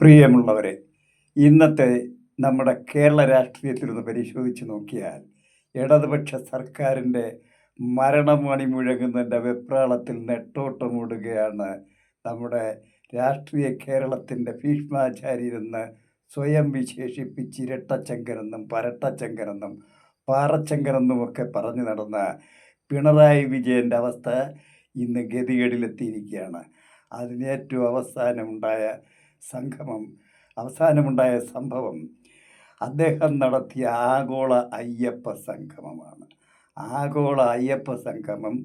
പ്രിയമുള്ളവരെ ഇന്നത്തെ നമ്മുടെ കേരള രാഷ്ട്രീയത്തിലൊന്ന് പരിശോധിച്ച് നോക്കിയാൽ ഇടതുപക്ഷ സർക്കാരിന്റെ മരണമണി മുഴങ്ങുന്നതിന്റെ വെപ്രാളത്തിൽ നെട്ടോട്ടമൂടുകയാണ് നമ്മുടെ രാഷ്ട്രീയ കേരളത്തിന്റെ ഭീഷ്മാചാര്യരെന്ന് സ്വയം വിശേഷിപ്പിച്ച് ഇരട്ടച്ചങ്കരെന്നും പരട്ടച്ചങ്കരെന്നും പാറച്ചങ്കരെന്നും ഒക്കെ പറഞ്ഞു നടന്ന പിണറായി വിജയന്റെ അവസ്ഥ ഇന്ന് ഗതികേടിലെത്തിയിരിക്കുകയാണ്. അതിന് ഏറ്റവും അവസാനമുണ്ടായ സംഗമം അവസാനമുണ്ടായ സംഭവം. അദ്ദേഹം നടത്തിയ ആഗോള അയ്യപ്പ സംഗമമാണ്. ആഗോള അയ്യപ്പ സംഗമം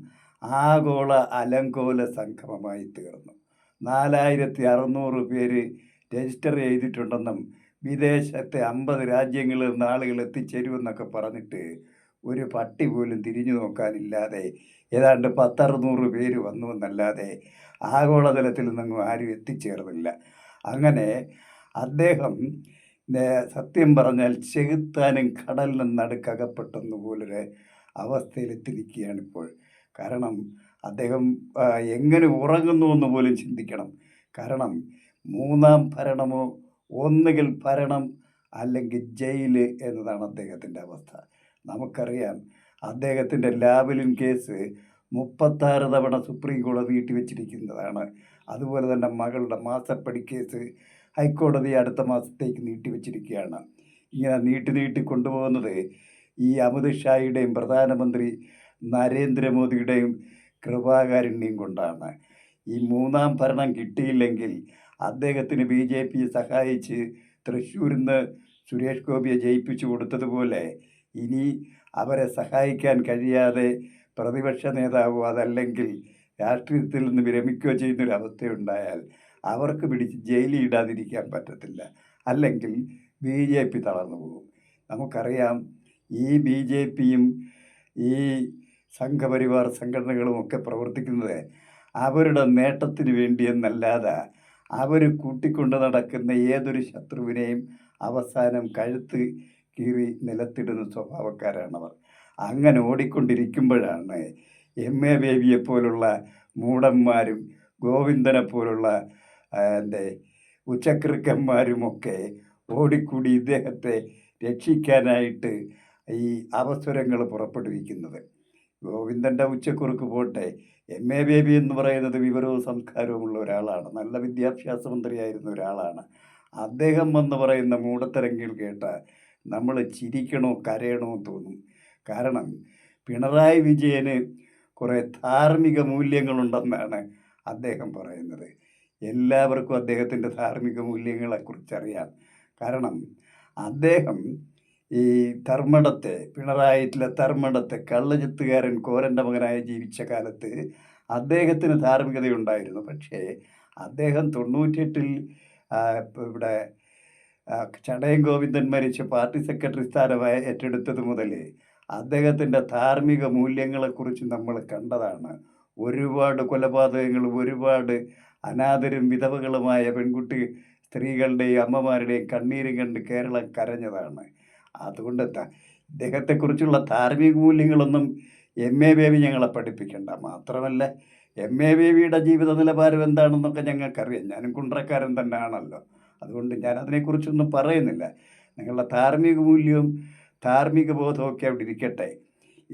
ആഗോള അലങ്കോല സംഗമമായി തീർന്നു. നാലായിരത്തി അറുന്നൂറ് പേര് രജിസ്റ്റർ ചെയ്തിട്ടുണ്ടെന്നും വിദേശത്തെ അമ്പത് രാജ്യങ്ങളിൽ നിന്ന് ആളുകൾ എത്തിച്ചേരുമെന്നൊക്കെ പറഞ്ഞിട്ട് ഒരു പട്ടി പോലും തിരിഞ്ഞു നോക്കാനില്ലാതെ ഏതാണ്ട് പത്തറുന്നൂറ് പേര് വന്നു എന്നല്ലാതെ ആഗോളതലത്തിൽ നിന്നും ആരും എത്തിച്ചേർന്നില്ല. അങ്ങനെ അദ്ദേഹം സത്യം പറഞ്ഞാൽ ചെകുത്താനും കടലിനും നടുക്കകപ്പെട്ടെന്ന് പോലൊരു അവസ്ഥയിലെത്തിരിക്കുകയാണ് ഇപ്പോൾ കാരണം അദ്ദേഹം എങ്ങനെ ഉറങ്ങുന്നു എന്ന് പോലും ചിന്തിക്കണം. കാരണം മൂന്നാം ഭരണമോ ഒന്നുകിൽ ഭരണം അല്ലെങ്കിൽ ജയിൽ എന്നതാണ് അദ്ദേഹത്തിന്റെ അവസ്ഥ. നമുക്കറിയാം അദ്ദേഹത്തിന്റെ ലാബിലിൻ കേസ് മുപ്പത്താറ് തവണ സുപ്രീം കോടതി നീട്ടിവെച്ചിരിക്കുന്നതാണ് അതുപോലെ തന്നെ മകളുടെ മാസപ്പടി കേസ് ഹൈക്കോടതി അടുത്ത മാസത്തേക്ക് നീട്ടിവെച്ചിരിക്കുകയാണ് ഇങ്ങനെ നീട്ടി നീട്ടി കൊണ്ടുപോകുന്നത് ഈ അമിത് ഷായുടെയും പ്രധാനമന്ത്രി നരേന്ദ്രമോദിയുടെയും കൃപാകാരുണ്യം കൊണ്ടാണ്. ഈ മൂന്നാം ഭരണം കിട്ടിയില്ലെങ്കിൽ അദ്ദേഹത്തിന് ബി ജെ പി സഹായിച്ച് തൃശ്ശൂരിൽ നിന്ന് സുരേഷ് ഗോപിയെ ജയിപ്പിച്ചു കൊടുത്തതുപോലെ ഇനി അവരെ സഹായിക്കാൻ കഴിയാതെ പ്രതിപക്ഷ നേതാവോ അതല്ലെങ്കിൽ രാഷ്ട്രീയത്തിൽ നിന്ന് വിരമിക്കുകയോ ചെയ്യുന്നൊരു അവസ്ഥയുണ്ടായാൽ അവർക്ക് പിടിച്ച് ജയിലിൽ ഇടാതിരിക്കാൻ പറ്റത്തില്ല. അല്ലെങ്കിൽ ബി ജെ പി തളർന്നു പോകും. നമുക്കറിയാം ഈ ബി ജെ പിയും ഈ സംഘപരിവാർ സംഘടനകളും ഒക്കെ പ്രവർത്തിക്കുന്നത് അവരുടെ നേട്ടത്തിന് വേണ്ടിയെന്നല്ലാതെ അവർ കൂട്ടിക്കൊണ്ട് നടക്കുന്ന ഏതൊരു ശത്രുവിനെയും അവസാനം കഴുത്ത് കീറി നിലത്തിടുന്ന സ്വഭാവക്കാരാണവർ. അങ്ങനെ ഓടിക്കൊണ്ടിരിക്കുമ്പോഴാണ് എം എ ബേബിയെ പോലുള്ള മൂടന്മാരും ഗോവിന്ദനെ പോലുള്ള എന്റെ ഉച്ചക്കൃക്കന്മാരുമൊക്കെ ഓടിക്കൂടി ഇദ്ദേഹത്തെ രക്ഷിക്കാനായിട്ട് ഈ അവസരങ്ങൾ പുറപ്പെടുവിക്കുന്നത്. ഗോവിന്ദന്റെ ഉച്ചക്കുറുക്ക് പോട്ടെ. എം എ ബേബി എന്ന് പറയുന്നത് വിവരവും സംസ്കാരവും ഉള്ള ഒരാളാണ്. നല്ല വിദ്യാഭ്യാസ മന്ത്രിയായിരുന്ന ഒരാളാണ്. അദ്ദേഹം എന്ന് പറയുന്ന മൂടത്തരങ്ങൾ കേട്ട നമ്മൾ ചിരിക്കണോ കരയണോ തോന്നും. കാരണം പിണറായി വിജയന് കുറേ ധാർമ്മിക മൂല്യങ്ങളുണ്ടെന്നാണ് അദ്ദേഹം പറയുന്നത്. എല്ലാവർക്കും അദ്ദേഹത്തിന്റെ ധാർമ്മിക മൂല്യങ്ങളെക്കുറിച്ചറിയാം. കാരണം അദ്ദേഹം ഈ ധർമ്മടത്തെ പിണറായിട്ടിലെ ധർമ്മടത്തെ കള്ളചിത്തുകാരൻ കോരന്റെ മകനായി ജീവിച്ച കാലത്ത് അദ്ദേഹത്തിന് ധാർമ്മികതയുണ്ടായിരുന്നു. പക്ഷേ അദ്ദേഹം തൊണ്ണൂറ്റിയെട്ടിൽ ഇവിടെ ചടയം ഗോവിന്ദൻ മരിച്ച് പാർട്ടി സെക്രട്ടറി സ്ഥാനമായി ഏറ്റെടുത്തത് മുതൽ അദ്ദേഹത്തിന്റെ ധാർമ്മിക മൂല്യങ്ങളെക്കുറിച്ച് നമ്മൾ കണ്ടതാണ്. ഒരുപാട് കൊലപാതകങ്ങളും ഒരുപാട് അനാഥരും വിധവകളുമായ പെൺകുട്ടി സ്ത്രീകളുടെയും അമ്മമാരുടെയും കണ്ണീരും കണ്ട് കേരളം കരഞ്ഞതാണ്. അതുകൊണ്ട് ഇദ്ദേഹത്തെക്കുറിച്ചുള്ള ധാർമ്മിക മൂല്യങ്ങളൊന്നും എം. എ. ബേബി ഞങ്ങളെ പഠിപ്പിക്കണ്ട. മാത്രമല്ല എം. എ. ബേബിയുടെ ജീവിത നിലവാരം എന്താണെന്നൊക്കെ ഞങ്ങൾക്കറിയാം. ഞാനും കുണ്ട്രക്കാരൻ തന്നെയാണല്ലോ. അതുകൊണ്ട് ഞാൻ അതിനെക്കുറിച്ചൊന്നും പറയുന്നില്ല. നിങ്ങളുടെ ധാർമ്മിക മൂല്യവും ധാർമ്മിക ബോധമൊക്കെ അവിടെ ഇരിക്കട്ടെ.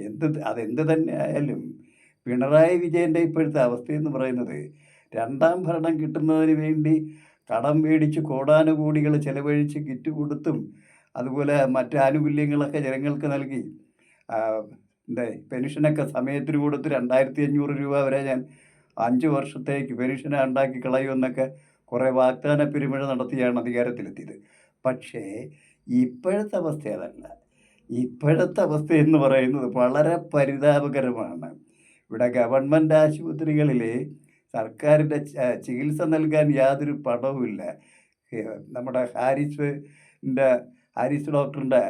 എന്ത് അതെന്ത് തന്നെ ആയാലും പിണറായി വിജയന്റെ ഇപ്പോഴത്തെ അവസ്ഥയെന്ന് പറയുന്നത് രണ്ടാം ഭരണം കിട്ടുന്നതിന് വേണ്ടി കടം മേടിച്ച് കോടാനുകൂടികൾ ചിലവഴിച്ച് കിറ്റ് കൊടുത്തും അതുപോലെ മറ്റ് ആനുകൂല്യങ്ങളൊക്കെ ജനങ്ങൾക്ക് നൽകി. എന്താ പെൻഷനൊക്കെ സമയത്തിന് കൊടുത്ത് രണ്ടായിരത്തി അഞ്ഞൂറ് രൂപ വരെ ഞാൻ അഞ്ച് വർഷത്തേക്ക് പെൻഷനെ ഉണ്ടാക്കി കളയുമെന്നൊക്കെ കുറേ വാഗ്ദാന പെരുമഴ നടത്തിയാണ് അധികാരത്തിലെത്തിയത്. പക്ഷേ ഇപ്പോഴത്തെ അവസ്ഥ അതല്ല. ഇപ്പോഴത്തെ അവസ്ഥ എന്ന് പറയുന്നത് വളരെ പരിതാപകരമാണ്. ഇവിടെ ഗവൺമെന്റ് ആശുപത്രികളിൽ സർക്കാരിന്റെ ചികിത്സ നൽകാൻ യാതൊരു പണവുമില്ല. നമ്മുടെ ഹാരിസിന്റെ ഹാരിസ് ഡോക്ടറിന്റെ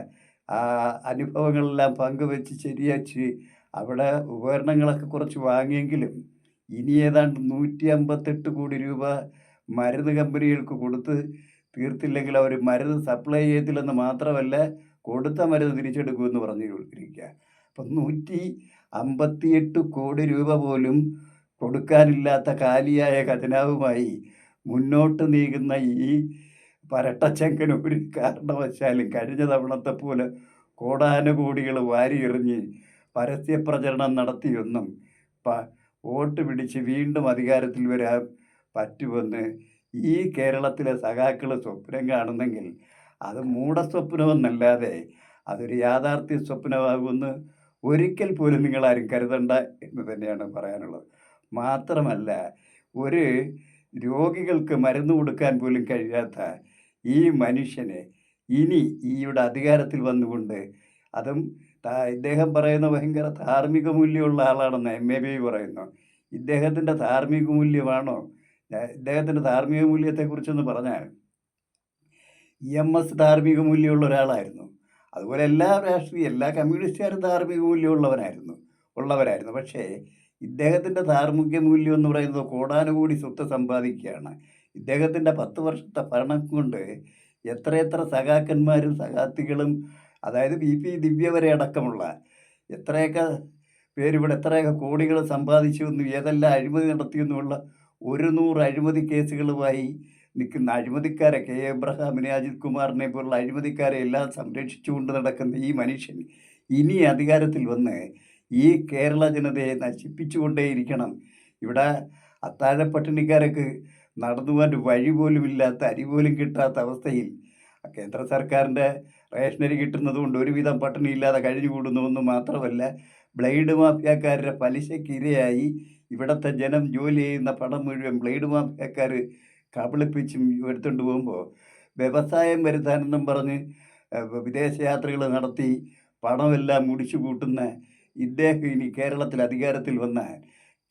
അനുഭവങ്ങളെല്ലാം പങ്കുവെച്ച് ശരിയാച്ച് അവിടെ ഉപകരണങ്ങളൊക്കെ കുറച്ച് വാങ്ങിയെങ്കിലും ഇനി ഏതാണ്ട് നൂറ്റി അമ്പത്തെട്ട് കോടി രൂപ മരുന്ന് കമ്പനികൾക്ക് കൊടുത്ത് തീർത്തില്ലെങ്കിൽ അവർ മരുന്ന് സപ്ലൈ ചെയ്യത്തില്ലെന്ന് മാത്രമല്ല കൊടുത്ത മരുന്ന് തിരിച്ചെടുക്കുമെന്ന് പറഞ്ഞു പറഞ്ഞിരിക്കുക അപ്പം നൂറ്റി അമ്പത്തിയെട്ട് കോടി രൂപ പോലും കൊടുക്കാനില്ലാത്ത കാലിയായ ഖജനാവുമായി മുന്നോട്ട് നീങ്ങുന്ന ഈ പരട്ടച്ചങ്കന് ഒരു കാരണവശാലും കഴിഞ്ഞ തവണത്തെ പോലെ കോടാനുകോടികൾ വാരിയെറിഞ്ഞ് പരസ്യപ്രചരണം നടത്തിയൊന്നും പ വോട്ട് പിടിച്ച് വീണ്ടും അധികാരത്തിൽ വരാൻ പറ്റുമെന്ന് ഈ കേരളത്തിലെ സഖാക്കൾ സ്വപ്നം കാണുന്നെങ്കിൽ അത് മൂഢസ്വപ്നമെന്നല്ലാതെ അതൊരു യാഥാർത്ഥ്യ സ്വപ്നമാകുമെന്ന് ഒരിക്കൽ പോലും നിങ്ങളാരും കരുതണ്ട എന്ന് തന്നെയാണ് പറയാനുള്ളത്. മാത്രമല്ല ഒരു രോഗികൾക്ക് മരുന്ന് കൊടുക്കാൻ പോലും കഴിയാത്ത ഈ മനുഷ്യനെ ഇനി ഈയുടെ അധികാരത്തിൽ വന്നുകൊണ്ട് അതും ഇദ്ദേഹം പറയുന്ന ഭയങ്കര ധാർമ്മിക മൂല്യമുള്ള ആളാണെന്ന് എം എ ബി പറയുന്നു. ഇദ്ദേഹത്തിന്റെ ധാർമ്മിക മൂല്യമാണോ? ഇദ്ദേഹത്തിന്റെ ധാർമ്മിക മൂല്യത്തെക്കുറിച്ചൊന്ന് പറഞ്ഞാൽ ഇ എം എസ് ധാർമ്മിക മൂല്യമുള്ള ഒരാളായിരുന്നു. അതുപോലെ എല്ലാ രാഷ്ട്രീയ എല്ലാ കമ്മ്യൂണിസ്റ്റുകാരും ധാർമ്മിക മൂല്യമുള്ളവനായിരുന്നു ഉള്ളവരായിരുന്നു. പക്ഷേ ഇദ്ദേഹത്തിന്റെ ധാർമ്മിക മൂല്യം എന്ന് പറയുന്നത് കോടാനുകൂടി സ്വത്ത് സമ്പാദിക്കുകയാണ്. ഇദ്ദേഹത്തിന്റെ പത്ത് വർഷത്തെ ഭരണം കൊണ്ട് എത്രയെത്ര സഖാക്കന്മാരും സഖാത്തികളും അതായത് പി പി ദിവ്യ വരെ അടക്കമുള്ള എത്രയൊക്കെ പേരിവിടെ എത്രയൊക്കെ കോടികൾ സമ്പാദിച്ചു എന്നും ഏതെല്ലാം അഴിമതി നടത്തിയെന്നുമുള്ള ഒരു നൂറ് അഴിമതി കേസുകളുമായി നിൽക്കുന്ന അഴിമതിക്കാരെ കെ. എബ്രഹാമിനെ അജിത് കുമാറിനെ പോലുള്ള അഴിമതിക്കാരെ എല്ലാം സംരക്ഷിച്ചുകൊണ്ട് നടക്കുന്ന ഈ മനുഷ്യൻ ഇനി അധികാരത്തിൽ വന്ന് ഈ കേരള ജനതയെ നശിപ്പിച്ചുകൊണ്ടേയിരിക്കണം. ഇവിടെ അത്താഴ പട്ടിണിക്കാരൊക്കെ നടന്നു പോകാൻ വഴി പോലും ഇല്ലാത്ത അരി പോലും കിട്ടാത്ത അവസ്ഥയിൽ കേന്ദ്ര സർക്കാരിന്റെ റേഷനരി കിട്ടുന്നത് കൊണ്ട് ഒരുവിധം പട്ടിണി ഇല്ലാതെ കഴിഞ്ഞുകൂടുന്നു എന്ന് മാത്രമല്ല ബ്ലേഡ് മാഫിയക്കാരുടെ പലിശക്കിരയായി ഇവിടുത്തെ ജനം ജോലി ചെയ്യുന്ന പണം മുഴുവൻ ബ്ലേഡ് മാഫിയക്കാർ കബളിപ്പിച്ചും എടുത്തുകൊണ്ട് പോകുമ്പോൾ വ്യവസായം വരുത്താനെന്നും പറഞ്ഞ് വിദേശയാത്രകൾ നടത്തി പണമെല്ലാം മുടിച്ചു കൂട്ടുന്ന ഇദ്ദേഹം ഇനി കേരളത്തിൽ അധികാരത്തിൽ വന്നാൽ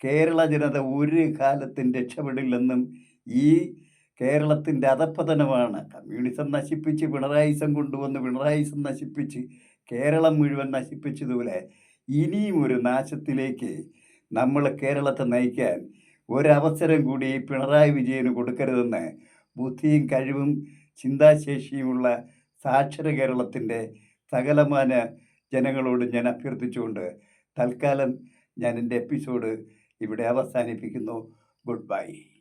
കേരള ജനത ഒരു കാലത്തും രക്ഷപ്പെടില്ലെന്നും ഈ കേരളത്തിന്റെ അധപ്പതനമാണ് കമ്മ്യൂണിസം നശിപ്പിച്ച് പിണറായിസം കൊണ്ടുവന്ന് പിണറായിസം നശിപ്പിച്ച് കേരളം മുഴുവൻ നശിപ്പിച്ചതുപോലെ ഇനിയും ഒരു നാശത്തിലേക്ക് നമ്മൾ കേരളത്തെ നയിക്കാൻ ഒരവസരം കൂടി പിണറായി വിജയന് കൊടുക്കരുതെന്ന് ബുദ്ധിയും കഴിവും ചിന്താശേഷിയുമുള്ള സാക്ഷര കേരളത്തിന്റെ സകലമാന ജനങ്ങളോട് ഞാൻ അഭ്യർത്ഥിച്ചുകൊണ്ട് തൽക്കാലം ഞാൻ എന്റെ എപ്പിസോഡ് ഇവിടെ അവസാനിപ്പിക്കുന്നു. Good bye.